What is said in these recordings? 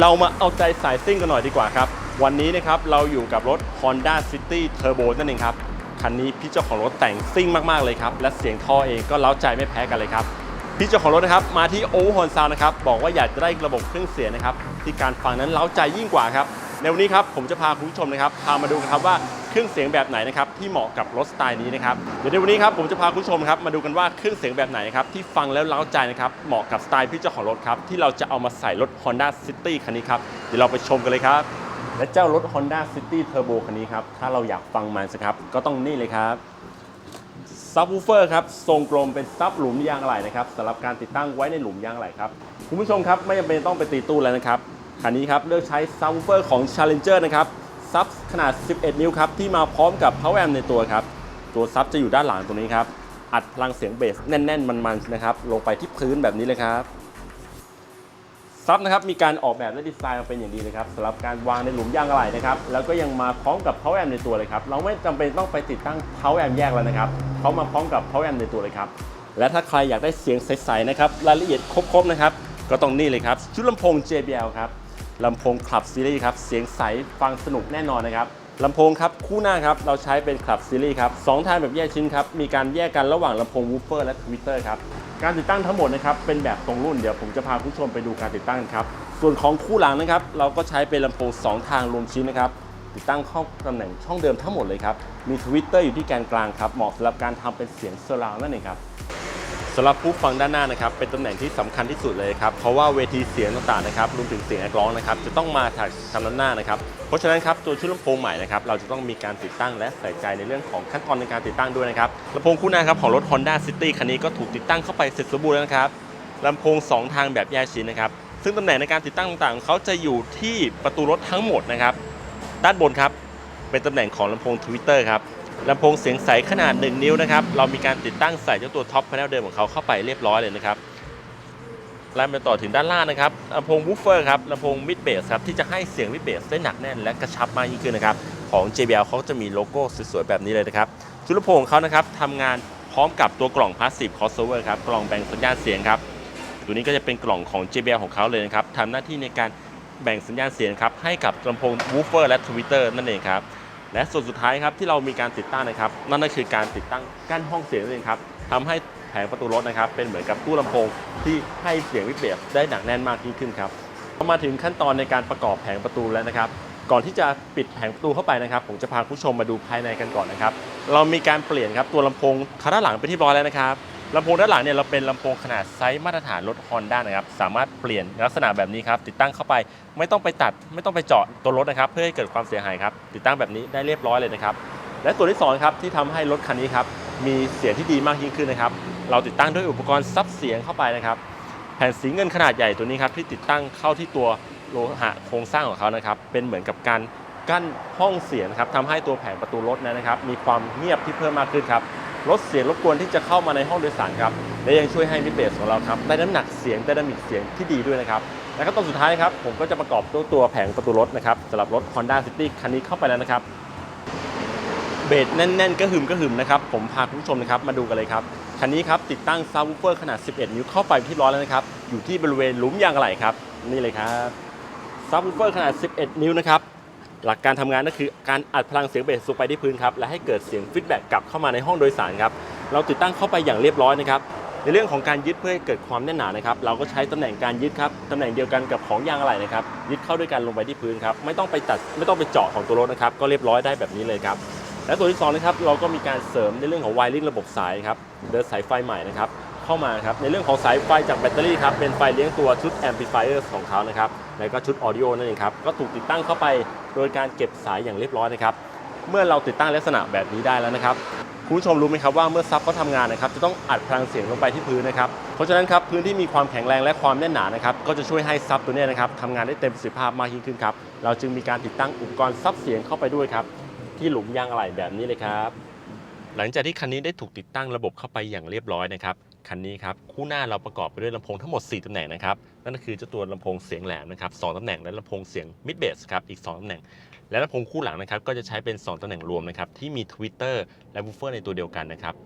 เรามาเอาใจสายซิ่งกันหน่อยดีกว่าครับ วันนี้นะครับเราอยู่กับรถ Honda City Turbo นั่นเองครับ คันนี้พี่เจ้าของรถแต่งซิ่งมากๆเลยครับ และเสียงท่อเองก็เล้าใจไม่แพ้กันเลยครับ พี่เจ้าของรถนะครับมาที่โอเวอร์ฮอนซาวนะครับบอกว่าอยากจะได้ระบบเครื่องเสียงนะครับที่การฟังนั้นเล้าใจยิ่งกว่าครับในวันนี้ครับผมจะพาคุณผู้ชมนะครับพามาดูกันครับว่า เครื่องเสียงแบบไหนนะครับที่เหมาะกับรถสไตล์นี้นะครับเดี๋ยวในวันนี้ครับผมจะพาคุณผู้ชมครับมาดูกันว่าเครื่องเสียงแบบไหนครับที่ฟังแล้วเล้าใจนะครับเหมาะกับสไตล์พี่เจ้าของรถครับที่เราจะเอามาใส่รถ Honda City คันนี้ครับเดี๋ยวเราไปชมกันเลยครับและเจ้ารถ Honda City Turbo คันนี้ครับถ้าเราอยากฟังมันสิครับก็ต้องนี่เลยครับซับวูเฟอร์ครับทรงกลมเป็นซับหลุมยางอะไหล่นะครับสำหรับการติดตั้งไว้ในหลุมยางอะไหล่ครับคุณผู้ชมครับไม่จำเป็นต้องไปตีตู้แล้วนะครับคันนี้ครับเลือกใช้ซับวูเฟอร์ของ Challenger นะครับ ซับขนาด 11 นิ้วครับ ที่มาพร้อมกับ Power Amp ในตัวครับ ตัวซับจะอยู่ด้านหลังตรงนี้ครับ อัดพลังเสียงเบสแน่น ๆ มันๆนะครับ ลงไปที่พื้นแบบนี้เลยครับซับนะครับมีการออกแบบและดีไซน์มาเป็นอย่างดีเลยครับสำหรับการวางในหลุมยางอะไหล่นะครับแล้วก็ยังมาพร้อมกับ power amp ในตัวเลยครับเราไม่จำเป็นต้องไปติดตั้ง power amp แยกแล้วนะครับเขามาพร้อมกับ power amp ในตัวเลยครับและถ้าใครอยากได้เสียงใสๆนะครับรายละเอียดครบๆนะครับก็ต้องนี่เลยครับชุดลำโพง JBL ครับ ลำโพงคลับซีรีส์ครับ เสียงใสฟังสนุกแน่นอนนะครับลำโพงครับคู่หน้าครับเราใช้เป็นคลับซีรีส์ครับสองทางแบบแยกชิ้นครับ มีการแยกกันระหว่างลำโพงวูฟเฟอร์และทวิตเตอร์ครับ การติดตั้งทั้งหมดนะครับเป็นแบบตรงรุ่นเดี๋ยวผมจะพาผู้ชมไปดูการติดตั้งครับ ส่วนของคู่หลังนะครับเราก็ใช้เป็นลำโพง 2 ทางรวมชิ้นนะครับติดตั้งเข้าตำแหน่งช่องเดิมทั้งหมดเลยครับมีทวิตเตอร์อยู่ที่แกนกลางครับเหมาะสำหรับการทำเป็นเสียงเซอร์ราวนั่นเองครับำหรับผู้ฟังด้านหน้านะครับเป็นตำแหน่งที่สำคัญที่สุดเลยครับเพราะว่าเวทีเสียงต่างๆนะครับรวมถึงเสียงนักร้องนะครับจะต้องมาจากทางด้านหน้านะครับเพราะฉะนั้นครับตัวชุดลำโพงใหม่นะครับเราจะต้องมีการติดตั้งและใส่ใจในเรื่องของขั้นตอนในการติดตั้งด้วยนะครับลำโพงคู่หน้าครับของรถ Honda City คันนี้ก็ถูกติดตั้งเข้าไปเสร็จสมบูรณ์แล้วนะครับลำโพง 2 ทางแบบแยกชิ้นนะครับซึ่งตำแหน่งในการติดตั้งต่างๆเขาจะอยู่ที่ประตูรถทั้งหมดนะครับด้านบนครับเป็นตำแหน่งของลำโพง Twitter ครับ ลำโพงเสียงใสขนาด 1 นิ้วนะครับ เรามีการติดตั้งใส่เจ้าตัวท็อปพาเนลเดิมของเขาเข้าไปเรียบร้อยเลยนะครับไล่มาต่อถึงด้านล่างนะครับลำโพงวูฟเฟอร์ครับลำโพงมิดเบสครับที่จะให้เสียงมิดเบสได้หนักแน่นและกระชับมากยิ่งขึ้นนะครับของ JBL เขาจะมีโลโก้สวยๆแบบนี้เลยนะครับชุดลำโพงเขานะครับทำงานพร้อมกับตัวกล่องพาสซีฟคอสเวอร์ครับกล่องแบ่งสัญญาณเสียงครับตัวนี้ก็จะเป็นกล่องของ JBL ของเขาเลยนะครับทำหน้าที่ในการแบ่งสัญญาณเสียงครับให้กับลำโพงวูฟเฟอร์และทวิตเตอร์นั่นเองครับ และส่วนสุดท้ายครับที่เรามีการติดตั้งนะครับนั่นก็คือการติดตั้งกั้นห้องเสียงนั่นเองครับทำให้แผงประตูรถนะครับเป็นเหมือนกับตู้ลำโพงที่ให้เสียงวิเบได้หนักแน่นมากยิ่งขึ้นครับพอมาถึงขั้นตอนในการประกอบแผงประตูแล้วนะครับ ก่อนที่จะปิดแผงประตูเข้าไปนะครับ ผมจะพาผู้ชมมาดูภายในกันก่อนนะครับ เรามีการเปลี่ยนครับตัวลำโพงขาด้านหลังไปนที่ร้อยแล้วนะครับ ลำโพงด้านหลังเนี่ยเราเป็นลำโพงขนาดไซส์มาตรฐานรถ Honda นะครับ สามารถเปลี่ยนลักษณะแบบนี้ครับ ติดตั้งเข้าไปไม่ต้องไปตัด ไม่ต้องไปเจาะตัวรถนะครับ เพื่อให้เกิดความเสียหายครับ ติดตั้งแบบนี้ได้เรียบร้อยเลยนะครับ และตัวที่สองครับที่ทำให้รถคันนี้ครับมีเสียงที่ดีมากยิ่งขึ้นนะครับ เราติดตั้งด้วยอุปกรณ์ซับเสียงเข้าไปนะครับ แผ่นสีเงินขนาดใหญ่ตัวนี้ครับที่ติดตั้งเข้าที่ตัวโลหะโครงสร้างของเขานะครับ เป็นเหมือนกับการกั้นห้องเสียงครับทำให้ตัวแผงประตูรถนั้นนะครับ มีความเงียบที่เพิ่มมากขึ้นครับ ลดเสียงรบกวนที่จะเข้ามาในห้องโดยสารครับ และยังช่วยให้มิเบสของเราครับได้น้ำหนักเสียงได้ดนามิกเสียงที่ดีด้วยนะครับและก็ตอนสุดท้ายครับผมก็จะประกอบตัวตัวแผงประตูรถนะครับสำหรับรถ Honda City คันนี้เข้าไปแล้วนะครับเบสแน่นๆก็หึมก็หึมนะครับผมพาคุณผู้ชมนะครับมาดูกันเลยครับคันนี้ครับติดตั้งซับวูเฟอร์ขนาด 11 นิ้วเข้าไปที่ร้อยแล้วนะครับอยู่ที่บริเวณหลุมยางอะไหล่ครับนี่เลยครับซับวูเฟอร์ขนาด 11 นิ้วนะครับ หลักการทำงานก็คือการอัดพลังเสียงเบสลงไปที่พื้นครับและให้เกิดเสียงฟีดแบ็กกลับเข้ามาในห้องโดยสารครับเราติดตั้งเข้าไปอย่างเรียบร้อยนะครับในเรื่องของการยึดเพื่อให้เกิดความแน่นหนานะครับ เราก็ใช้ตำแหน่งการยึดครับตำแหน่งเดียวกันกับของยางอะไหล่นะครับยึดเข้าด้วยกันลงไปที่พื้นครับไม่ต้องไปตัดไม่ต้องไปเจาะของตัวรถนะครับก็เรียบร้อยได้แบบนี้เลยครับและตัวที่สองนะครับเราก็มีการเสริมในเรื่องของไวริงระบบสายครับเดินสายไฟใหม่นะครับ เข้ามาครับในเรื่องของสายไฟจากแบตเตอรี่ครับเป็นไฟเลี้ยงตัวชุดแอมพลิฟายเออร์ของเขานะครับแล้วก็ชุดออดิโอนั่นเองครับก็ถูกติดตั้งเข้าไปโดยการเก็บสายอย่างเรียบร้อยนะครับเมื่อเราติดตั้งลักษณะแบบนี้ได้แล้วนะครับคุณผู้ชมรู้ไหมครับว่าเมื่อซับเขาทำงานนะครับจะต้องอัดพลังเสียงลงไปที่พื้นนะครับเพราะฉะนั้นครับพื้นที่มีความแข็งแรงและความแน่นหนานะครับก็จะช่วยให้ซับตัวนี้นะครับทำงานได้เต็มประสิทธิภาพมากยิ่งขึ้นครับเราจึงมีการติดตั้งอุปกรณ์ซับเสียงเข้าไปด้วยครับที่หลุมยางอะไหล่แบบนี้เลยครับหลังจากที่คันนี้ได้ถูกติดตั้งระบบเข้าไปอย่างเรียบร้อยนะครับ คันนี้ครับคู่หน้าเราประกอบไปด้วยลำโพงทั้งหมด 4ตำแหน่งนะครับนั่นก็คือเจ้าตัวลำโพงเสียงแหลมนะครับสตำแหน่งและลำโพงเสียงมิดเบสครับอีก 2ตำแหน่ง และลำโพงคู่หลังนะครับก็จะใช้เป็น 2ตำแหน่งรวมนะครับที่มีทวิตเตอร์และบูฟเฟอร์ในตัวเดียวกันนะครับ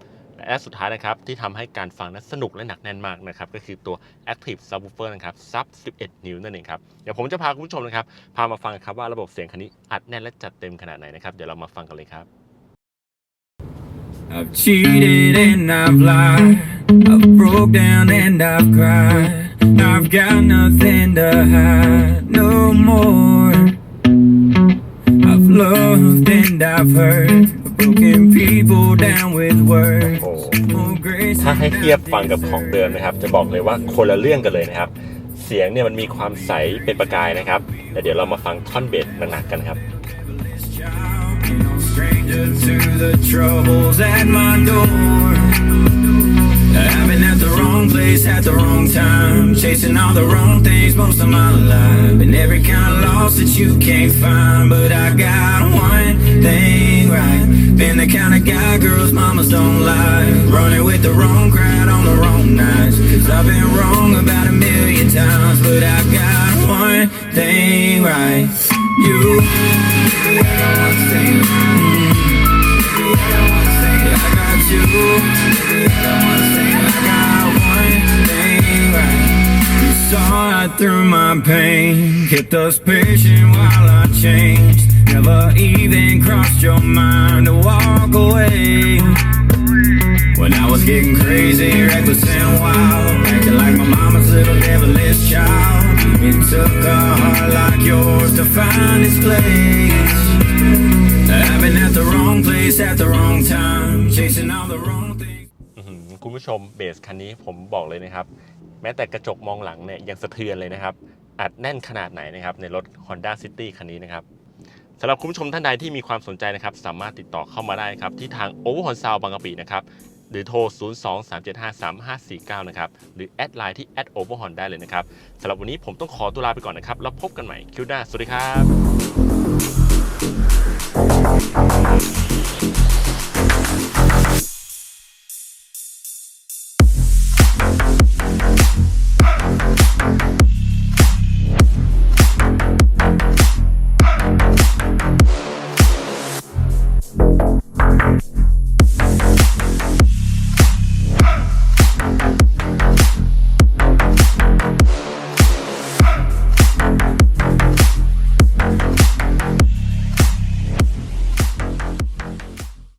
และสุดท้ายนะครับที่ทำให้การฟังนั้นสนุกและหนักแน่นมากนะครับก็คือตัว Active Subwoofer นะครับซับ 11 นิ้วนั่นเองครับเดี๋ยวผมจะพาคุณผู้ชมนะครับพามาฟังครับว่าระบบเสียงคันนี้อัดแน่นและจัดเต็มขนาดไหนนะครับเดี๋ยวเรามาฟังกันเลยครับ I've cheated and I've lied. I've broke down and I've cried. I've got nothing to hide no more. I've loved and I've hurt. Broken people down with words. โอ้ More grace ถ้าให้ than เทียบ I've ฟังกับของเดิมนะครับ จะบอกเลยว่าคนละเรื่องกันเลยนะครับ เสียงเนี่ยมันมีความใสเป็นประกายนะครับแต่เดี๋ยวเรามาฟังท่อนเบสหนักๆกันครับ child. Ain't no stranger to the troubles at my door. Been at the wrong place at the wrong time, chasing all the wrong things most of my life, and every kind of loss that you can't find. But I got one thing right, been the kind of guy girls mamas don't like, running with the wrong crowd on the wrong nights. Cause I've been wrong about a million times, but I got one thing right. You. Mm, I got you. I got one thing right. You saw right through my pain, kept us patient while I changed. Never even crossed your mind to walk away. When I was getting crazy, reckless and wild, acting like my mama's little devilish child. It took a heart like yours to find its place. คุณผู้ชมเบสคันนี้ผมบอกเลยนะครับ แม้แต่กระจกมองหลังเนี่ยยังสะเทือนเลยนะครับอัดแน่นขนาดไหนนะครับในรถ Honda City คันนี้นะครับสำหรับคุณผู้ชมท่านใดที่มีความสนใจนะครับ สามารถติดต่อเข้ามาได้ครับ ที่ทาง o v e r h o n s o u n d บางกะปินะครับ หรือโทร 023753549 นะครับ หรือแอดไลน์ที่ o v e r h o n ได้เลยนะครับสำหรับวันนี้ผมต้องขอตัวลาไปก่อนนะครับ แล้วพบกันใหม่คิวหน้า สวัสดีครับ